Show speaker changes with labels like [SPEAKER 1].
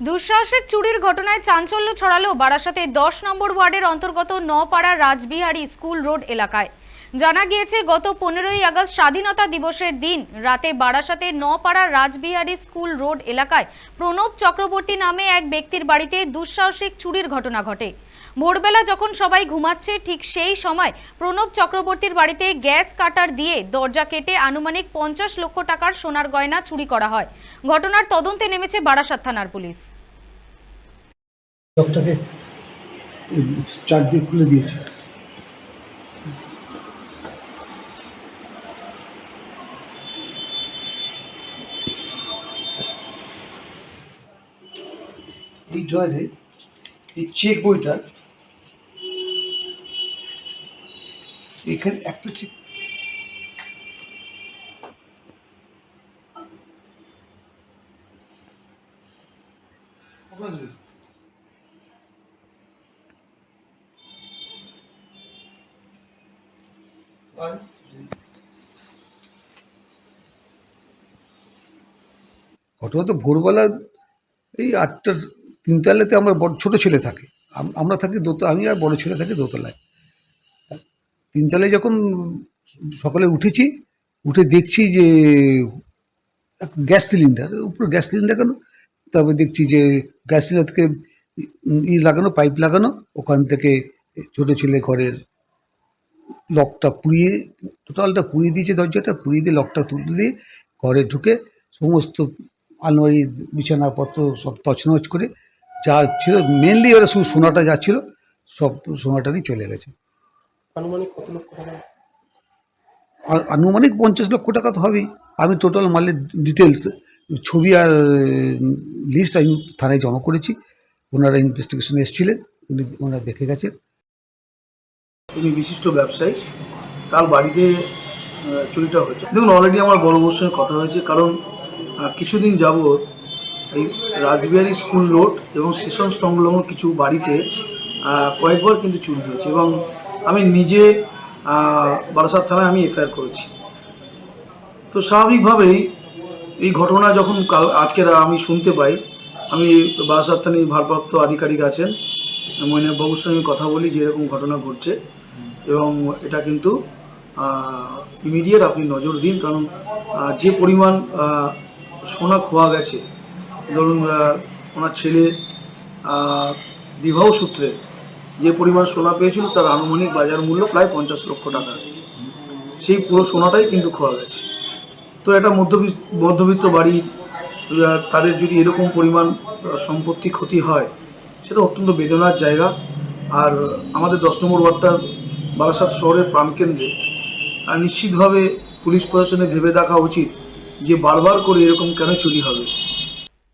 [SPEAKER 1] দুঃসাহসিক চুরির ঘটনায় চাঞ্চল্য ছড়ালো বারাসাতে দশ নম্বর ওয়ার্ডের অন্তর্গত নপাড়া রাজবিহারী স্কুল রোড এলাকায়। জানা গিয়েছে, গত পনেরোই আগস্ট স্বাধীনতা দিবসের দিন রাতে বারাসাতে নপাড়া রাজবিহারী স্কুল রোড এলাকায় প্রণব চক্রবর্তী নামে এক ব্যক্তির বাড়িতে দুঃসাহসিক চুরির ঘটনা ঘটে। ভোরবেলা যখন সবাই ঘুমাচ্ছে, ঠিক সেই সময় প্রণব চক্রবর্তীর বাড়িতে গ্যাস কাটার দিয়ে দরজা কেটে আনুমানিক পঞ্চাশ লক্ষ টাকার সোনার গয়না চুরি করা হয়। ঘটনার তদন্তে নেমেছে বারাসাত থানার পুলিশ।
[SPEAKER 2] খুলে দিয়েছে। এই ড্রয়ারে এই চেক বইটা এখানে একটা চেক ঘটনা তো ভোরবেলা এই আটটার তিনতলাতে আমার বড়, ছোটো ছেলে থাকে। আমরা থাকি দোতলা আমি আর বড় ছেলে থাকি দোতলায়। তিনতলায় যখন সকালে উঠেছি, উঠে দেখছি যে গ্যাস সিলিন্ডার, উপরে গ্যাস সিলিন্ডার কেন? তারপর দেখছি যে গ্যাস সিলিন্ডার থেকে ই লাগানো, পাইপ লাগানো, ওখান থেকে ছোটো ছেলে ঘরের লকটা পুড়িয়ে, টোটালটা পুড়িয়ে দিয়েছে, দরজাটা পুড়িয়ে দিয়ে লকটা তুলে দিয়ে ঘরে ঢুকে সমস্ত আলমারি, বিছানাপত্র সব তছনছ করে যা ছিল মেনলি ওরা শুধু সোনাটা যা ছিল সব সোনাটারই চলে গেছে।
[SPEAKER 3] আনুমানিক কত লক্ষ টাকা?
[SPEAKER 2] আনুমানিক পঞ্চাশ লক্ষ টাকা তো হবেই। আমি টোটাল মালের ডিটেলস ছবি আর লিস্ট আমি থানায় জমা করেছি। ওনারা ইনভেস্টিগেশন এসেছিলেন উনি ওনারা দেখে গেছেন।
[SPEAKER 4] তিনি বিশিষ্ট ব্যবসায়ী তার বাড়িতে চুরিটা হয়েছে। দেখুন অলরেডি আমার বড় বউর সঙ্গে কথা হয়েছে কারণ কিছুদিন যাবৎ এই রাসবিহারী স্কুল রোড এবং স্টেশন সংলগ্ন কিছু বাড়িতে কয়েকবার কিন্তু চুরি হয়েছে এবং আমি নিজে বারাসাত থানায় আমি এফআইআর করেছি। তো স্বাভাবিকভাবেই এই ঘটনা যখন কাল আজকের আমি শুনতে পাই, আমি বারাসাত থানায় ভারপ্রাপ্ত আধিকারিক আছেন মৈনাক বাবুর সঙ্গে কথা বলি যে এরকম ঘটনা ঘটছে এবং এটা কিন্তু ইমিডিয়েট আপনি নজর দিন, কারণ যে পরিমাণ সোনা খোয়া গেছে ধরুন ওনার ছেলে বিবাহ সূত্রে যে পরিমাণ সোনা পেয়েছিল তার আনুমানিক বাজার মূল্য প্রায় পঞ্চাশ লক্ষ টাকা। সেই পুরো সোনাটাই কিন্তু খোয়া গেছে। তো একটা মধ্যবিত্ত মধ্যবিত্ত বাড়ি তাদের যদি এরকম পরিমাণ সম্পত্তি ক্ষতি হয়, সেটা অত্যন্ত বেদনার জায়গা। আর আমাদের দশ নম্বর ওয়ার্ডটার বারাসাত শহরের প্রাণকেন্দ্রে। নিশ্চিতভাবে পুলিশ প্রশাসনে ভেবে দেখা উচিত যে বারবার করে এরকম কেন চুরি হবে।